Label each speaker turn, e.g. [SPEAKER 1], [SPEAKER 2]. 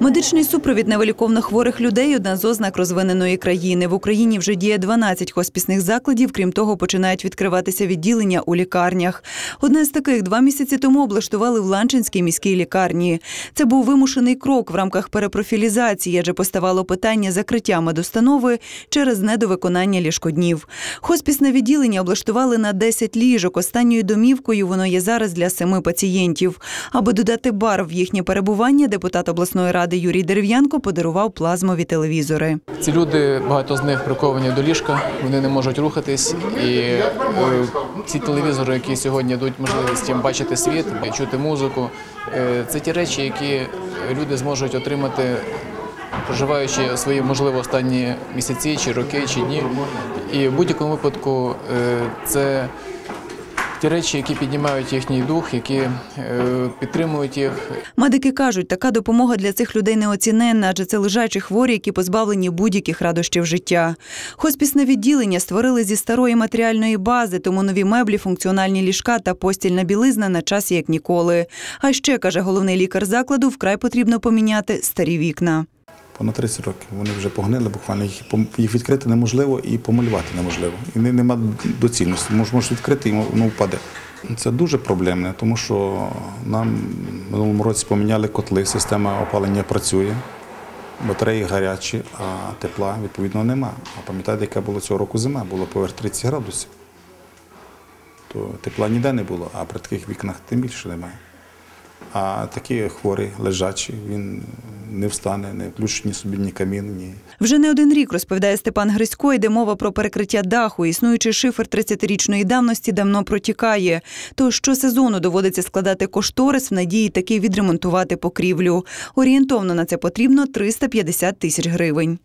[SPEAKER 1] Медичний супровід невиліковно хворих людей одна з ознак розвиненої країни. В Україні вже діє 12 хоспісних закладів. Крім того, починають відкриватися відділення у лікарнях. Одне з таких два місяці тому облаштували в Ланчинській міській лікарні. Це був вимушений крок в рамках перепрофілізації, адже поставало питання закриття медустанови через недовиконання ліжкоднів. Хоспісне відділення облаштували на 10 ліжок. Останньою домівкою воно є зараз для семи пацієнтів. Аби додати бар в їхнє перебування, депутат обласної ради Юрій Дерев'янко подарував плазмові телевізори.
[SPEAKER 2] Ці люди, багато з них приковані до ліжка, вони не можуть рухатись. І е, ці телевізори, які сьогодні дають можливість їм бачити світ, чути музику, е, це ті речі, які люди зможуть отримати, проживаючи свої, можливо, останні місяці, чи роки, чи дні. І в будь-якому випадку е, це ті речі, які піднімають їхній дух, які е, підтримують їх,
[SPEAKER 1] Медики кажуть, така допомога для цих людей неоціненна, адже це лежачі хворі, які позбавлені будь-яких радощів життя. Хоспісне відділення створили зі старої матеріальної бази, тому нові меблі, функціональні ліжка та постільна білизна на часі як ніколи. А ще каже головний лікар закладу, вкрай потрібно поміняти старі вікна.
[SPEAKER 3] Понад 30 років. Вони вже погнили, буквально їх, їх відкрити неможливо і помалювати неможливо. І не- нема доцільності. Мож, можеш відкрити і воно впаде. Це дуже проблемне, тому що нам минулому році поміняли котли, система опалення працює, батареї гарячі, а тепла відповідно нема. А пам'ятаєте, яка була цього року зима, було поверх 30 градусів. То тепла ніде не було, а при таких вікнах тим більше немає. А такі хворі, лежачі, він не встане, не включить ні собі ні камін, ні.
[SPEAKER 1] Вже не один рік, розповідає Степан Грисько, йде мова про перекриття даху. Існуючий шифер 30-річної давності давно протікає. Тож щосезону доводиться складати кошторис в надії таки відремонтувати покрівлю. Орієнтовно на це потрібно 350 тисяч гривень.